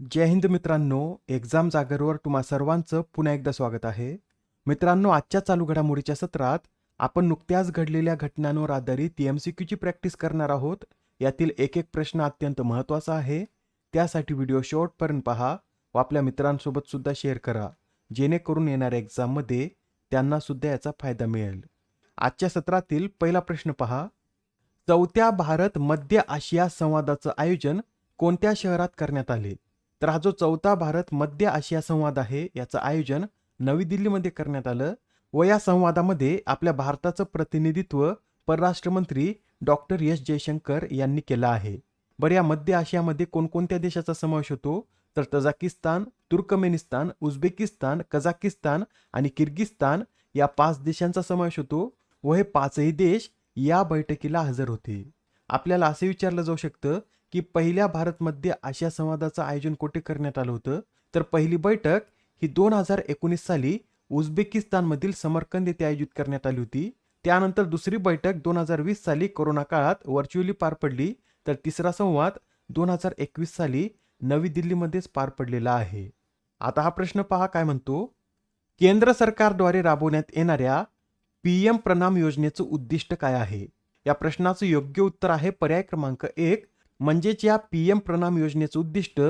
जय हिंद मित्रांनो एक्झाम जागरवर तुम्हा सर्वांचं पुन्हा एकदा स्वागत आहे. मित्रांनो आजच्या चालू घडामोडीच्या सत्रात आपण नुकत्याच घडलेल्या घटनांवर आधारित एम सी क्यूची प्रॅक्टिस करणार आहोत. यातील एक एक प्रश्न अत्यंत महत्त्वाचा आहे. त्यासाठी व्हिडिओ शेवटपर्यंत पहा व आपल्या मित्रांसोबत सुद्धा शेअर करा. जेणेकरून येणाऱ्या एक्झाममध्ये त्यांना सुद्धा याचा फायदा मिळेल. आजच्या सत्रातील पहिला प्रश्न पहा. चौथ्या भारत मध्य आशिया संवादाचं आयोजन कोणत्या शहरात करण्यात आले? तर हा जो चौथा भारत मध्य आशिया संवाद आहे याचं आयोजन नवी दिल्लीमध्ये करण्यात आलं व या संवादामध्ये आपल्या भारताचं प्रतिनिधित्व परराष्ट्र मंत्री डॉक्टर एस जयशंकर यांनी केलं आहे. बरं या मध्य आशियामध्ये कोणकोणत्या देशाचा समावेश होतो? तर तजाकिस्तान तुर्कमेनिस्तान उझबेकिस्तान कझाकिस्तान आणि किर्गिस्तान या पाच देशांचा समावेश होतो व हे पाचही देश या बैठकीला हजर होते. आपल्याला असे विचारलं जाऊ शकतं की पहिल्या भारतमध्ये आशिया संवादाचं आयोजन कुठे करण्यात आलं होतं? तर पहिली बैठक ही दोन हजार एकोणीस साली उझबेकिस्तानमधील समरकंद येथे आयोजित करण्यात आली होती. त्यानंतर दुसरी बैठक दोन हजार वीस साली कोरोना काळात व्हर्च्युअली पार पडली. तर तिसरा संवाद दोन हजार एकवीस साली नवी दिल्लीमध्येच पार पडलेला आहे. आता हा प्रश्न पहा काय म्हणतो? केंद्र सरकारद्वारे राबवण्यात येणाऱ्या पी एम प्रणाम योजनेचं उद्दिष्ट काय आहे? या प्रश्नाचं योग्य उत्तर आहे पर्याय क्रमांक एक म्हणजेच या पी एम प्रणाम योजनेचं उद्दिष्ट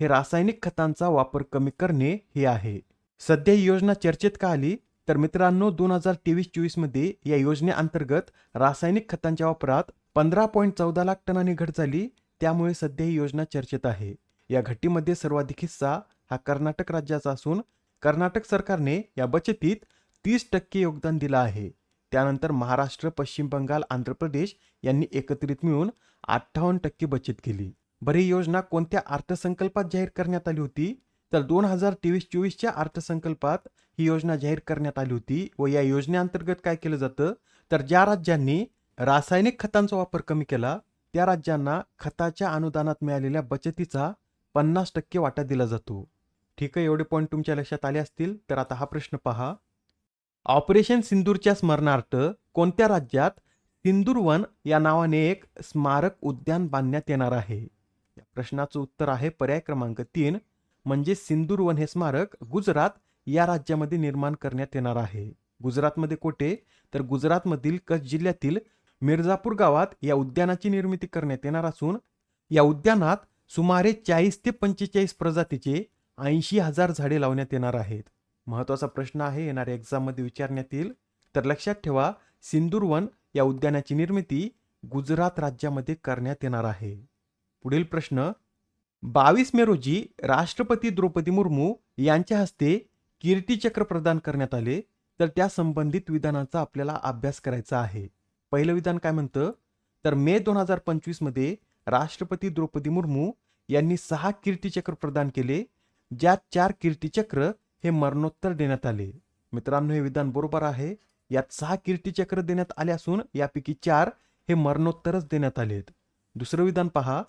हे रासायनिक खतांचा वापर कमी करणे हे आहे. सध्या ही योजना चर्चेत का आली? तर मित्रांनो दोन हजार तेवीस चोवीसमध्ये या योजनेअंतर्गत रासायनिक खतांच्या वापरात पंधरा पॉईंट चौदा लाख टनांनी घट झाली. त्यामुळे सध्या ही योजना चर्चेत आहे. या घटीमध्ये सर्वाधिक हिस्सा हा कर्नाटक राज्याचा असून कर्नाटक सरकारने या बचतीत तीस टक्के योगदान दिलं आहे. त्यानंतर महाराष्ट्र पश्चिम बंगाल आंध्र प्रदेश यांनी एकत्रित मिळून अठ्ठावन्न टक्के बचत केली. बरी ही योजना कोणत्या अर्थसंकल्पात जाहीर करण्यात आली होती? तर दोन हजार तेवीस चोवीसच्या अर्थसंकल्पात ही योजना जाहीर करण्यात आली होती व या योजनेअंतर्गत काय केलं जातं? तर ज्या राज्यांनी रासायनिक खतांचा वापर कमी केला त्या राज्यांना खताच्या अनुदानात मिळालेल्या बचतीचा पन्नास टक्के वाटा दिला जातो. ठीक आहे एवढे पॉईंट तुमच्या लक्षात आले असतील तर आता हा प्रश्न पहा. ऑपरेशन सिंदूरच्या स्मरणार्थ कोणत्या राज्यात सिंदूरवन या नावाने एक स्मारक उद्यान बांधण्यात येणार आहे? या प्रश्नाचं उत्तर आहे पर्याय क्रमांक तीन म्हणजे सिंदूरवन हे स्मारक गुजरात या राज्यामध्ये निर्माण करण्यात येणार आहे. गुजरातमध्ये कोठे? तर गुजरातमधील कच्छ जिल्ह्यातील मिर्झापूर गावात या उद्यानाची निर्मिती करण्यात येणार असून या उद्यानात सुमारे चाळीस ते पंचेचाळीस प्रजातीचे ऐंशी हजार झाडे लावण्यात येणार आहेत. महत्त्वाचा प्रश्न आहे येणाऱ्या एक्झाममध्ये विचारण्यात येईल. तर लक्षात ठेवा सिंदूरवन या उद्यानाची निर्मिती गुजरात राज्यामध्ये करण्यात येणार आहे. पुढील प्रश्न बावीस मे रोजी राष्ट्रपती द्रौपदी मुर्मू यांच्या हस्ते कीर्तीचक्र प्रदान करण्यात आले. तर त्या संबंधित विधानाचा आपल्याला अभ्यास करायचा आहे. पहिलं विधान काय म्हणतं? तर मे दोन हजार पंचवीसमध्ये राष्ट्रपती द्रौपदी मुर्मू यांनी सहा कीर्तीचक्र प्रदान केले ज्यात चार कीर्तीचक्र हे मरणोत्तर देण्यात आले. मित्रांनो हे विधान बरोबर आहे. यात सहा कीर्तीचक्र देण्यात आले असून यापैकी चार हे मरणोत्तरच देण्यात आलेत. दुसरं विधान पहा.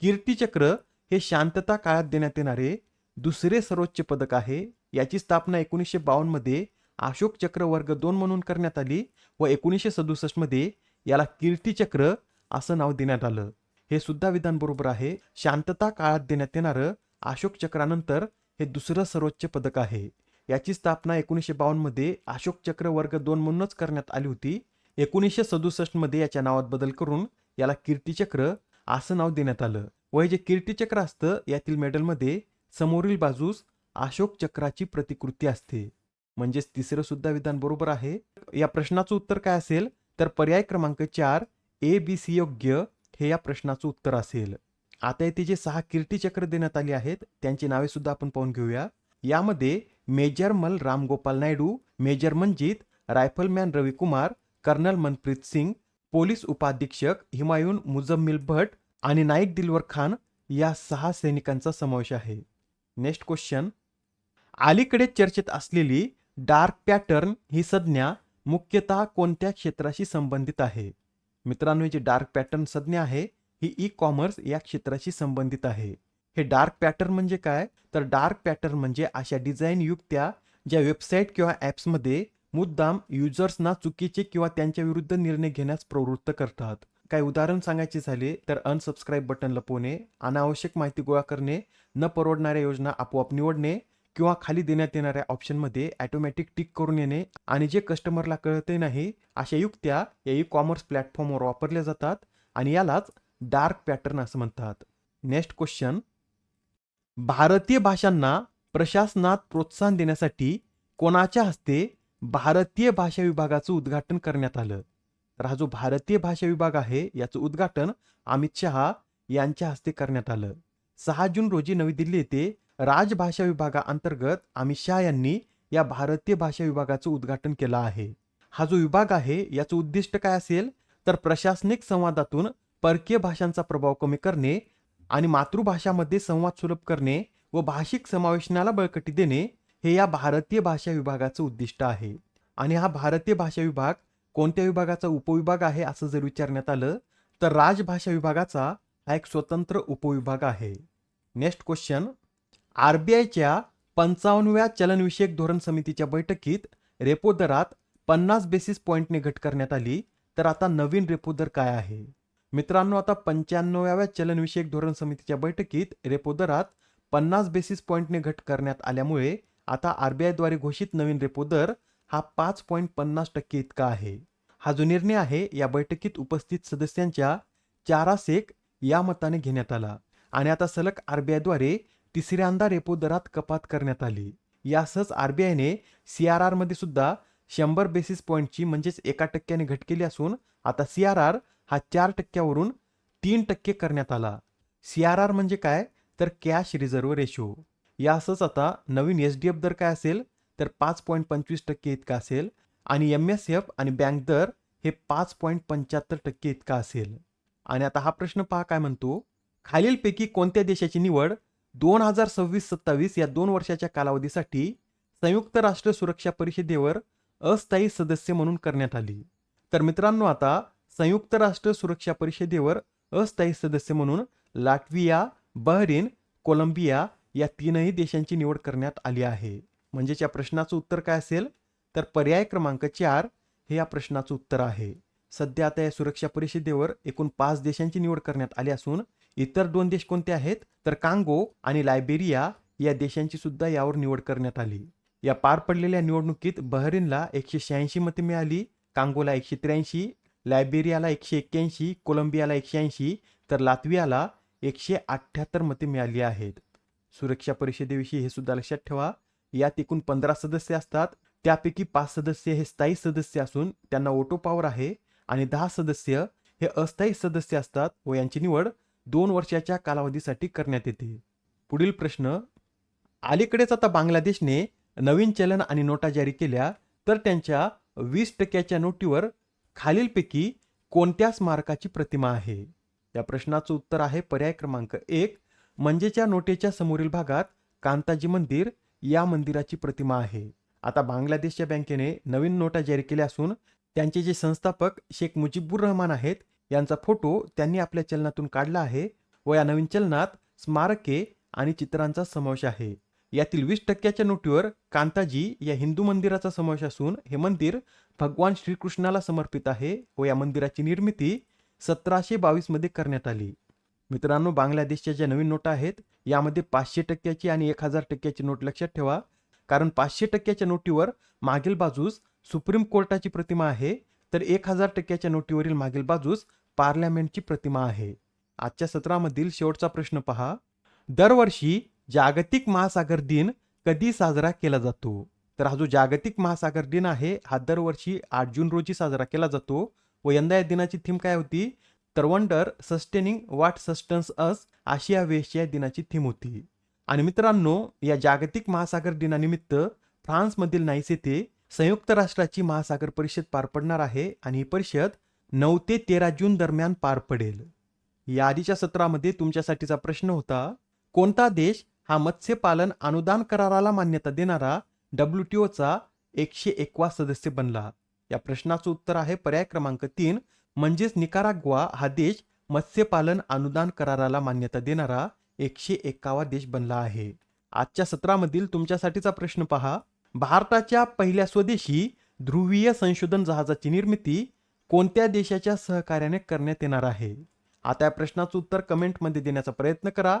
कीर्तीचक्र हे शांतता काळात देण्यात येणारे दुसरे सर्वोच्च पदक आहे. याची स्थापना एकोणीसशे बावन्नमध्ये अशोक चक्र वर्ग दोन म्हणून करण्यात आली व एकोणीसशे सदुसष्टमध्ये याला कीर्तीचक्र असं नाव देण्यात आलं. हे सुद्धा विधान बरोबर आहे. शांतता काळात देण्यात येणारं अशोक चक्रानंतर हे दुसरं सर्वोच्च पदक आहे. याची स्थापना एकोणीसशे बावन्नमध्ये अशोक चक्र वर्ग दोन म्हणूनच करण्यात आली होती. एकोणीसशे सदुसष्टमध्ये याच्या नावात बदल करून याला कीर्तीचक्र असं नाव देण्यात आलं. व हे जे कीर्तीचक्र असतं यातील मेडलमध्ये समोरील बाजूस अशोक चक्राची प्रतिकृती असते. म्हणजेच तिसरं सुद्धा विधान बरोबर आहे. या प्रश्नाचं उत्तर काय असेल? तर पर्याय क्रमांक चार ए बी सी योग्य हे या प्रश्नाचं उत्तर असेल. आता येथे जे सहा कीर्तीचक्र देण्यात आली आहेत त्यांची नावे सुद्धा आपण पाहून घेऊया. यामध्ये मेजर मल Ramgopal Naidu major Manjit rifleman Ravi Kumar colonel Manpreet Singh police उपाधीक्षक हिमायून मुजम्मिल भट आणि नाईक दिलवर खान या सहा सैनिकांचा समावेश आहे. Next question. अलीकडे चर्चेत असलेली डार्क पॅटर्न ही संज्ञा मुख्यतः कोणत्या क्षेत्राशी संबंधित आहे? मित्रांनो जी डार्क पॅटर्न संज्ञा आहे ही ई कॉमर्स या क्षेत्राशी संबंधित आहे. हे डार्क पॅटर्न म्हणजे काय? तर डार्क पॅटर्न म्हणजे अशा डिझाईन युक्त्या ज्या वेबसाईट किंवा ॲप्समध्ये मुद्दाम युजर्सना चुकीचे किंवा त्यांच्या विरुद्ध निर्णय घेण्यास प्रवृत्त करतात. काही उदाहरण सांगायचे झाले तर अनसबस्क्राईब बटन लपवणे अनावश्यक माहिती गोळा करणे न परवडणाऱ्या योजना आपोआप निवडणे किंवा खाली देण्यात येणाऱ्या ऑप्शनमध्ये ॲटोमॅटिक टिक करून येणे आणि जे कस्टमरला कळते नाही अशा युक्त्या या ई कॉमर्स प्लॅटफॉर्मवर वापरल्या जातात आणि यालाच डार्क पॅटर्न असं म्हणतात. नेक्स्ट क्वेश्चन भारतीय भाषांना प्रशासनात प्रोत्साहन देण्यासाठी कोणाच्या हस्ते भारतीय भाषा विभागाचं उद्घाटन करण्यात आलं? तर हा जो भारतीय भाषा विभाग आहे याचं उद्घाटन अमित शहा यांच्या हस्ते करण्यात आलं. सहा जून रोजी नवी दिल्ली येथे राजभाषा विभागाअंतर्गत अमित शहा यांनी या भारतीय भाषा विभागाचं उद्घाटन केलं आहे. हा जो विभाग आहे याचं उद्दिष्ट काय असेल? तर प्रशासनिक संवादातून परकीय भाषांचा प्रभाव कमी करणे आणि मातृभाषामध्ये संवाद सुलभ करणे व भाषिक समावेशनाला बळकटी देणे हे या भारतीय भाषा विभागाचं उद्दिष्ट आहे. आणि हा भारतीय भाषा विभाग कोणत्या विभागाचा उपविभाग आहे असं जर विचारण्यात आलं तर राजभाषा विभागाचा हा एक स्वतंत्र उपविभाग आहे. Next question. आरबीआयच्या पंचावन्नव्या चलनविषयक धोरण समितीच्या बैठकीत रेपो दरात पन्नास बेसिस पॉईंटने घट करण्यात आली तर आता नवीन रेपो दर काय आहे? मित्रांनो आता पंच्याण्णव्या चलनविषयक धोरण समितीच्या बैठकीत रेपो दरात पन्नास बेसिस पॉईंटने घट करण्यात आल्यामुळे आता आरबीआयद्वारे घोषित नवीन रेपो दर हा पाच पॉईंट पन्नास टक्के इतका आहे. हा जो निर्णय आहे या बैठकीत उपस्थित सदस्यांच्या चारासेक या मताने घेण्यात आला आणि आता सलग आरबीआयद्वारे तिसऱ्यांदा रेपो दरात कपात करण्यात आली. यासच आरबीआयने सी आर आरमध्ये सुद्धा शंभर बेसिस पॉईंटची म्हणजेच एका टक्क्याने घट केली असून आता सी आर आर हा चार टक्क्यावरून तीन टक्के करण्यात आला. सी आर आर म्हणजे काय? तर कॅश रिझर्व्ह रेशो यासच आता नवीन एस डी एफ दर काय असेल? तर पाच पॉईंट पंचवीस टक्के इतका असेल. आणि एम एस एफ आणि बँक दर हे पाच पॉईंट पंच्याहत्तर टक्के इतका असेल. आणि आता हा प्रश्न पहा काय म्हणतो? खालीलपैकी कोणत्या देशाची निवड दोन हजार सव्वीस सत्तावीस या दोन वर्षाच्या कालावधीसाठी संयुक्त राष्ट्र सुरक्षा परिषदेवर अस्थायी सदस्य म्हणून करण्यात आली? तर मित्रांनो आता संयुक्त राष्ट्र सुरक्षा परिषदेवर अस्थायी सदस्य म्हणून लाटविया बहरीन कोलंबिया या तीनही देशांची निवड करण्यात आली आहे. म्हणजेच या प्रश्नाचं उत्तर काय असेल? तर पर्याय क्रमांक चार हे या प्रश्नाचं उत्तर आहे. सध्या आता या सुरक्षा परिषदेवर एकूण पाच देशांची निवड करण्यात आली असून इतर दोन देश कोणते आहेत? तर कांगो आणि लायबेरिया या देशांची सुद्धा यावर निवड करण्यात आली. या पार पडलेल्या निवडणुकीत बहरीनला एकशे शहाऐंशी मते मिळाली कांगोला एकशे त्र्याऐंशी लायबेरियाला एकशे एक्क्याऐंशी कोलंबियाला एकशे ऐंशी तर लातवियाला एकशे अठ्ठ्याहत्तर मते मिळाली आहेत. सुरक्षा परिषदेविषयी हे सुद्धा लक्षात ठेवा. यात एकूण पंधरा सदस्य असतात. त्यापैकी पाच सदस्य हे स्थायी सदस्य असून त्यांना ओटो पॉवर आहे आणि दहा सदस्य हे अस्थायी सदस्य असतात व यांची निवड दोन वर्षाच्या कालावधीसाठी करण्यात येते. पुढील प्रश्न अलीकडेच आता बांगलादेशने नवीन चलन आणि नोटा जारी केल्या तर त्यांच्या वीस टक्क्याच्या नोटीवर खालीलपैकी कोणत्या स्मारकाची प्रतिमा आहे? या प्रश्नाचं उत्तर आहे पर्याय क्रमांक एक म्हणजेच्या नोटेच्या समोरील भागात कांताजी मंदिर या मंदिराची प्रतिमा आहे. आता बांगलादेशच्या बँकेने नवीन नोटा जारी केल्या असून त्यांचे जे संस्थापक शेख मुजीबुर रहमान आहेत यांचा फोटो त्यांनी आपल्या चलनातून काढला आहे व या नवीन चलनात स्मारके आणि चित्रांचा समावेश आहे. यातील वीस टक्क्याच्या नोटीवर कांताजी या हिंदू मंदिराचा समावेश असून हे मंदिर भगवान श्रीकृष्णाला समर्पित आहे व या मंदिराची निर्मिती सतराशे बावीसमध्ये करण्यात आली. मित्रांनो बांगलादेशच्या ज्या नवीन नोटा आहेत यामध्ये पाचशे टक्क्याची आणि एक हजार टक्क्याची नोट लक्षात ठेवा. कारण पाचशे टक्क्याच्या नोटीवर मागील बाजूस सुप्रीम कोर्टाची प्रतिमा आहे तर एक हजार टक्क्याच्या नोटीवरील मागील बाजूस पार्लमेंटची प्रतिमा आहे. आजच्या सत्रामधील शेवटचा प्रश्न पहा. दरवर्षी जागतिक महासागर दिन कधी साजरा केला जातो? तर हा जो जागतिक महासागर दिन आहे हा दरवर्षी आठ जून रोजी साजरा केला जातो व यंदा या दिनाची थीम काय होती? तर वंडर सस्टेनिंग वाट सस्टन्स अस आशिया वेस्ट या दिनाची थीम होती. आणि मित्रांनो या जागतिक महासागर दिनानिमित्त फ्रान्समधील नाईस येथे संयुक्त राष्ट्राची महासागर परिषद पार पडणार आहे आणि ही परिषद नऊ ते तेरा जून दरम्यान पार पडेल. या आधीच्या सत्रामध्ये तुमच्यासाठीचा प्रश्न होता कोणता देश हा मत्स्यपालन अनुदान कराराला मान्यता देणारा डब्ल्यूटीओचा एकशे एकवा सदस्य बनला. या प्रश्नाचं उत्तर आहे पर्याय क्रमांक तीन. म्हणजेच निकाराग्वा हा देश मत्स्यपालन अनुदान कराराला मान्यता देणारा एकशे एकावा देश बनला आहे. आजच्या सत्रामधील तुमच्यासाठीचा प्रश्न पहा. भारताच्या पहिल्या स्वदेशी ध्रुवीय संशोधन जहाजाची निर्मिती कोणत्या देशाच्या सहकार्याने करण्यात येणार आहे? आता या प्रश्नाचं उत्तर कमेंटमध्ये देण्याचा प्रयत्न करा.